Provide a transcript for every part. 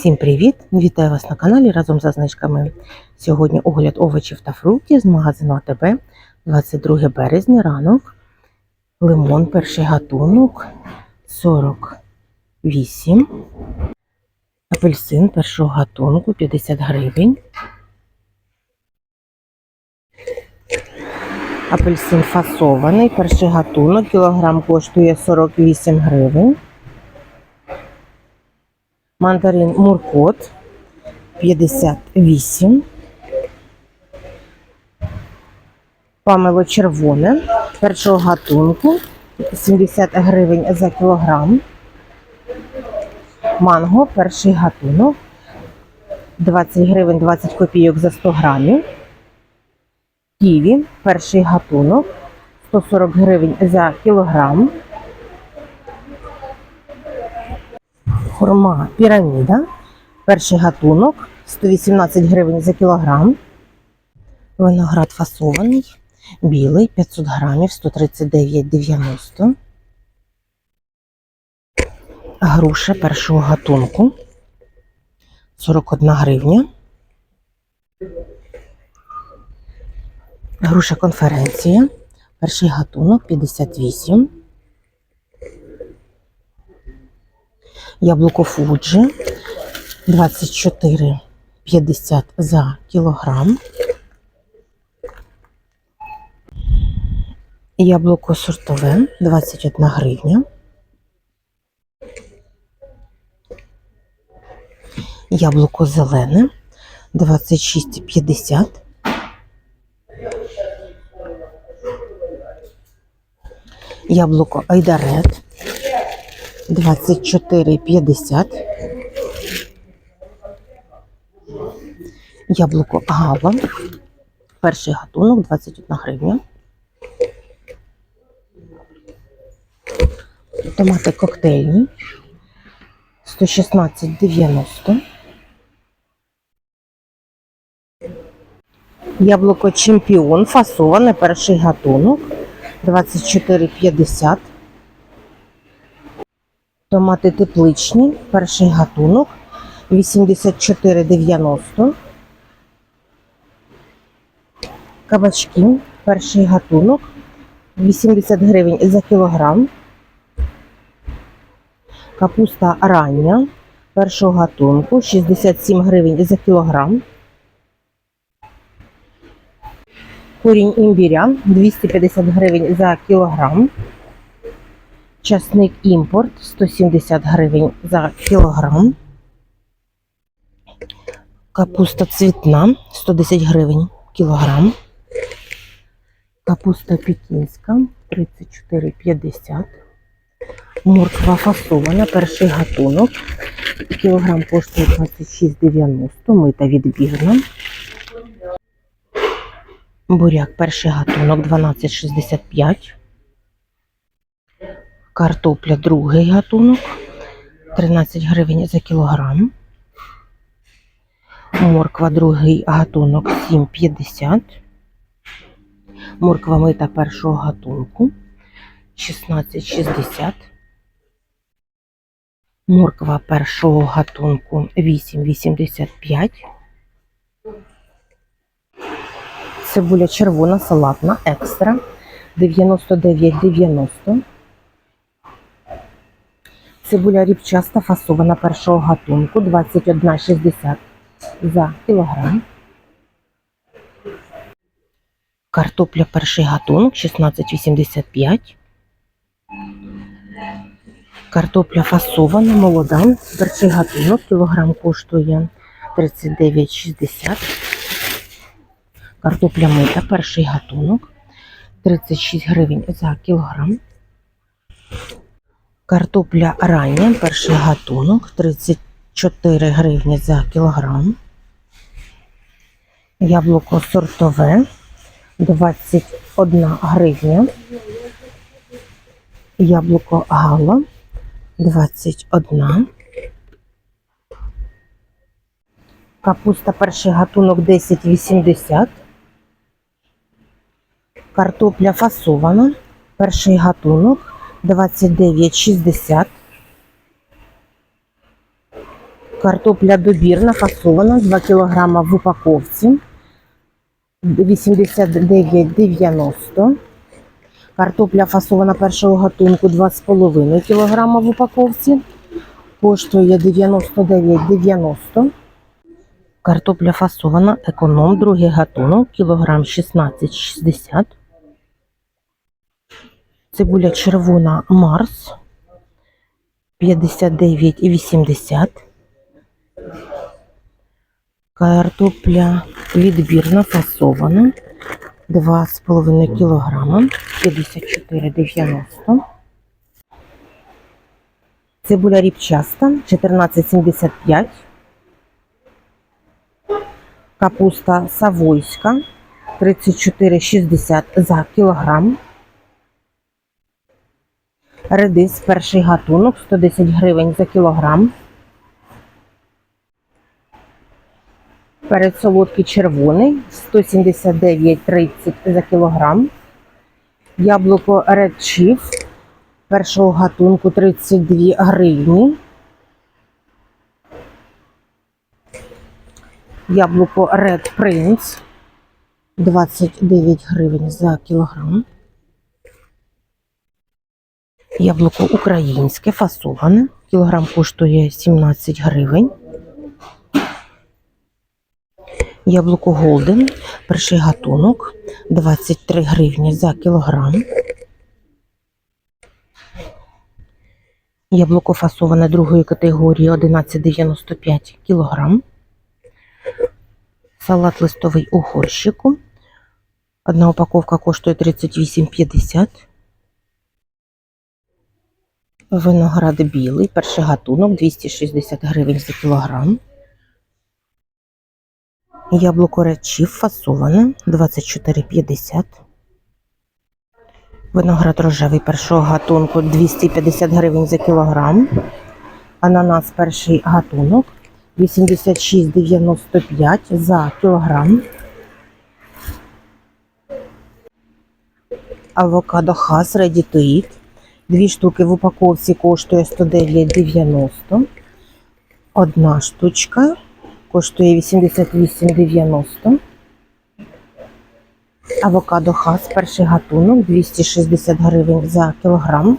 Всім привіт! Вітаю вас на каналі разом за знижками. Сьогодні огляд овочів та фруктів з магазину АТБ 22 березня ранок. Лимон перший гатунок 48. Апельсин першого гатунку 50 гривень. Апельсин фасований, перший гатунок, кілограм коштує 48 гривень. Мандарин Муркот 58. Памело червоне першого гатунку 70 гривень за кілограм. Манго перший гатунок 20 гривень 20 копійок за 100 грамів. Ківі перший гатунок 140 гривень за кілограм. Хурма піраміда. Перший гатунок 118 гривень за кілограм. Виноград фасований. Білий 500 грамів 139,90. Груша першого гатунку 41 гривня. Груша конференція. Перший гатунок 58. Яблуко Фуджі 24,50 за кілограм. Яблуко сортове 21 гривня. Яблуко зелене 26,50. Яблуко Айдарет 24,50. Яблуко Гала. Перший гатунок 21 гривня. Томати коктейльні 116,90. Яблуко Чемпіон фасоване перший гатунок 24,50. Томати тепличні, перший гатунок 84,90. Кабачки, перший гатунок 80 гривень за кілограм. Капуста рання першого гатунку 67 гривень за кілограм. Корінь імбіря 250 гривень за кілограм. Часник імпорт 170 гривень за кілограм. Капуста цвітна 110 гривень кілограм. Капуста пекінська 34,50. Морква фасована, перший гатунок. Кілограм коштує 26,90, мита відбірна. Буряк перший гатунок 12,65. Картопля другий гатунок 13 гривень за кілограм. Морква другий гатунок 7,50. Морква мита першого гатунку 16,60. Морква першого гатунку 8,85. Цибуля червона салатна екстра 99,90. Цибуля рібчаста фасована першого гатунку 21,60 за кілограм. Картопля перший гатунок 16,85. Картопля фасована, молода. Перший гатунок кілограм коштує 39,60. Картопля мита, перший гатунок 36 гривень за кілограм. Картопля рання, перший гатунок 34 гривні за кілограм. Яблуко сортове 21 гривня. Яблуко гала 21. Капуста перший гатунок 10,80. Картопля фасована. Перший гатунок 29,60. Картопля добірна, фасована, 2 кг в упаковці. 89,90. Картопля фасована першого гатунку 2,5 кг в упаковці. Коштує 99,90. Картопля фасована, економ, другий гатунок, кілограм 16,60. Цибуля червона Марс 59,80. Картопля відбірна фасована 2,5 кг 54,90. Цибуля ріпчаста 14,75. Капуста савойська 34,60 за кілограм. Редис перший гатунок 110 гривень за кілограм. Перець червоний 179,30 за кілограм. Яблуко Red Chief першого гатунку 32 гривні. Яблуко Red Prince 29 гривень за кілограм. Яблуко українське фасоване. Кілограм коштує 17 гривень. Яблуко Голден, перший гатунок 23 гривні за кілограм. Яблуко фасоване другої категорії 11,95 кілограм. Салат листовий у горщику. Одна упаковка коштує 38,50. Виноград білий, перший гатунок 260 гривень за кілограм. Яблуко речів фасоване 24,50. Виноград рожевий першого гатунку 250 гривень за кілограм. Ананас перший гатунок 86,95 за кілограм. Авокадо хас Ready to eat. Дві штуки в упаковці коштує 109,90. Одна штучка коштує 88,90. Авокадо хас, перший гатунок 260 гривень за кілограм.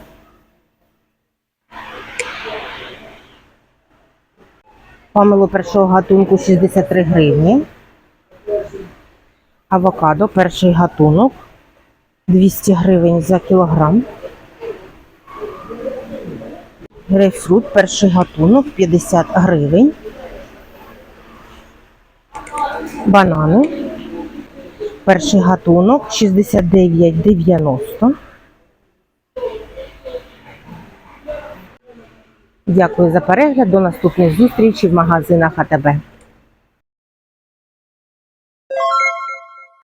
Помило першого гатунку 63 гривні. Авокадо, перший гатунок 200 гривень за кілограм. Грейпфрут, перший гатунок 50 гривень. Банани. Перший гатунок 69,90. Дякую за перегляд. До наступних зустрічей в магазинах АТБ.